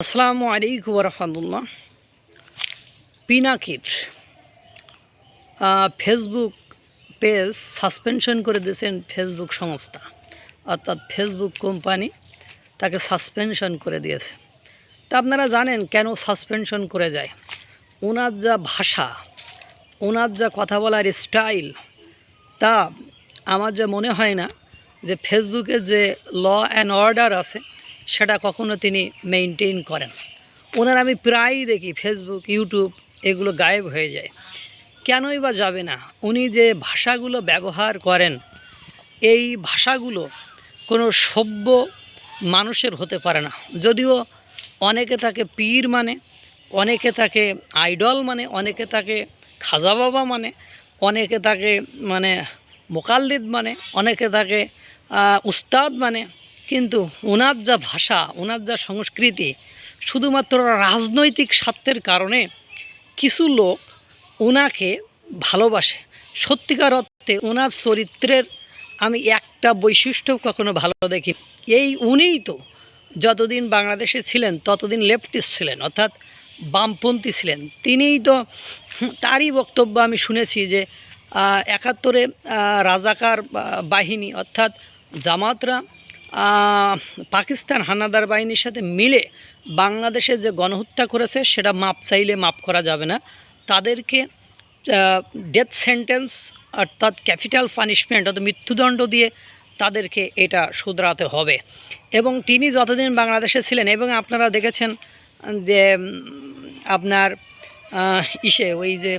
আসসালামু আলাইকুম রহমতুল্লাহ পিনাকির ফেসবুক পেজ সাসপেনশন করে দিয়েছেন ফেসবুক সংস্থা। অর্থাৎ ফেসবুক কোম্পানি তাকে সাসপেনশন করে দিয়েছে। তা আপনারা জানেন কেন সাসপেনশন করে যায়? ওনার যা ভাষা ওনার যা কথা বলার স্টাইল তা আমার যা মনে হয় না যে ফেসবুকে যে ল অ্যান্ড অর্ডার আছে সেটা কখনো তিনি মেনটেন করেন। ওনার আমি প্রায়ই দেখি ফেসবুক ইউটিউব এগুলো গায়েব হয়ে যায়। কেনই বা যাবে না? উনি যে ভাষাগুলো ব্যবহার করেন, এই ভাষাগুলো কোনো সভ্য মানুষের হতে পারে না। যদিও অনেকে তাকে পীর মানে অনেকে তাকে আইডল মানে অনেকে তাকে খাজা বাবা মানে অনেকে তাকে মানে মোকাল্লিদ মানে অনেকে তাকে উস্তাদ মানে কিন্তু ওনার যা ভাষা ওনার যা সংস্কৃতি, শুধুমাত্র রাজনৈতিক স্বার্থের কারণে কিছু লোক ওনাকে ভালোবাসে। সত্যিকার অর্থে ওনার চরিত্রের আমি একটা বৈশিষ্ট্য কখনো ভালো দেখি। এই উনিই তো যতদিন বাংলাদেশে ছিলেন, ততদিন লেফটিস্ট ছিলেন, অর্থাৎ বামপন্থী ছিলেন। তিনিই তো তারই বক্তব্য আমি শুনেছি যে একাত্তরে রাজাকার বাহিনী, অর্থাৎ জামাতরা পাকিস্তান হানাদার বাহিনীর সাথে মিলে বাংলাদেশে যে গণহত্যা করেছে, সেটা মাপ চাইলে মাপ করা যাবে না। তাদেরকে ডেথ সেন্টেন্স অর্থাৎ ক্যাপিটাল পানিশমেন্ট অর্থাৎ মৃত্যুদণ্ড দিয়ে তাদেরকে এটা শুধরাতে হবে। এবং তিনি যতদিন বাংলাদেশে ছিলেন, এবং আপনারা দেখেছেন যে আপনার ইসে, ওই যে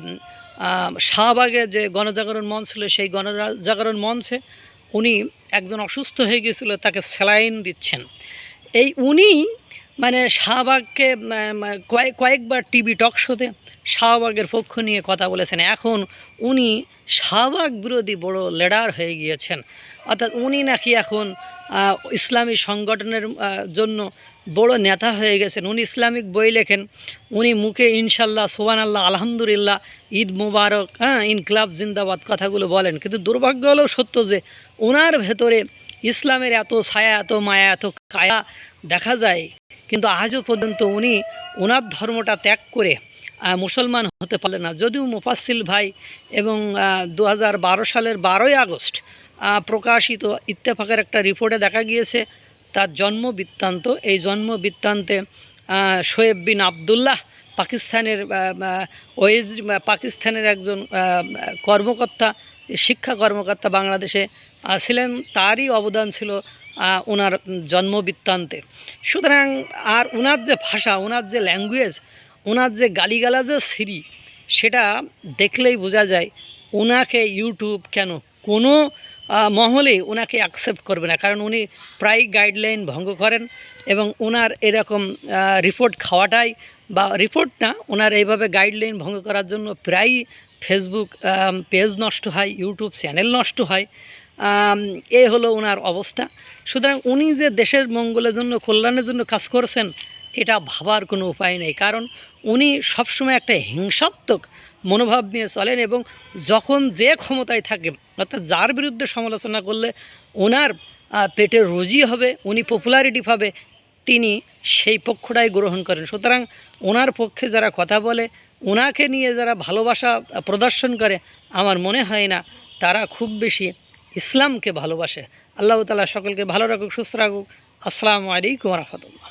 শাহবাগে যে গণজাগরণ মঞ্চ ছিল, সেই গণজাগরণ মঞ্চে উনি একজন অসুস্থ হয়ে গিয়েছিল তাকে স্যালাইন দিচ্ছেন। এই উনি মানে শাহবাগকে কয়েক, কয়েকবার টিভি টক শোতে শাহবাগের পক্ষ নিয়ে কথা বলেছেন। এখন উনি শাহবাগ বিরোধী বড় লেডার হয়ে গিয়েছেন। অর্থাৎ উনি নাকি এখন ইসলামী সংগঠনের জন্য বড় নেতা হয়ে গেছেন। উনি ইসলামিক বই লেখেন। উনি মুখে ইনশাল্লাহ সোহান আল্লাহ আলহামদুলিল্লাহ, ঈদ মুবারক হ্যাঁ ইনকলাব, জিন্দাবাদ কথাগুলো বলেন। কিন্তু দুর্ভাগ্য হলেও সত্য যে ওনার ভেতরে ইসলামের এত ছায়া, এত মায়া, এত কায়া দেখা যায়। কিন্তু আজও পর্যন্ত উনি ওনার ধর্মটা ত্যাগ করে মুসলমান হতে পারলেন না। যদিও মুফাসিল ভাই এবং দু হাজার বারো সালের বারোই আগস্ট প্রকাশিত ইত্তেফাকের একটা রিপোর্টে দেখা গিয়েছে তার জন্ম বৃত্তান্ত। এই জন্ম বৃত্তান্তে শোয়েব বিন আবদুল্লাহ পাকিস্তানের ওয়েজ পাকিস্তানের একজন কর্মকর্তা, শিক্ষা কর্মকর্তা বাংলাদেশে ছিলেন। তারই অবদান ছিল ওনার জন্ম বৃত্তান্তে। সুতরাং আর ওনার যে ভাষা ওনার যে ল্যাঙ্গুয়েজ ওনার যে গালিগালাজের সিরি সেটা দেখলেই বোঝা যায় ওনাকে ইউটিউব কেন কোনো মহলে ওনাকে অ্যাকসেপ্ট করবে না। কারণ উনি প্রায় গাইডলাইন ভঙ্গ করেন এবং ওনার এরকম রিপোর্ট খাওয়াটাই বা রিপোর্ট না ওনার এইভাবে গাইডলাইন ভঙ্গ করার জন্য প্রায়ই ফেসবুক পেজ নষ্ট হয় ইউটিউব চ্যানেল নষ্ট হয়। এ হলো ওনার অবস্থা। সুতরাং উনি যে দেশের মঙ্গলের জন্য, কল্যাণের জন্য কাজ করছেন এটা ভাবার কোনো উপায় নেই। কারণ উনি সবসময় একটা হিংসাত্মক মনোভাব নিয়ে চলেন এবং যখন যে ক্ষমতায় থাকে, অর্থাৎ যার বিরুদ্ধে সমালোচনা করলে ওনার পেটে রুজি হবে, উনি পপুলারিটি পাবে, তিনি সেই পক্ষটাই গ্রহণ করেন। সুতরাং ওনার পক্ষে যারা কথা বলে, ওনাকে নিয়ে যারা ভালোবাসা প্রদর্শন করে, আমার মনে হয় না তারা খুব বেশি ইসলামকে ভালোবাসে। আল্লাহ তালা সকলকে ভালো রাখুক, সুস্থ রাখুক। আসসালামু আলাইকুম রহমতুল্লাহ।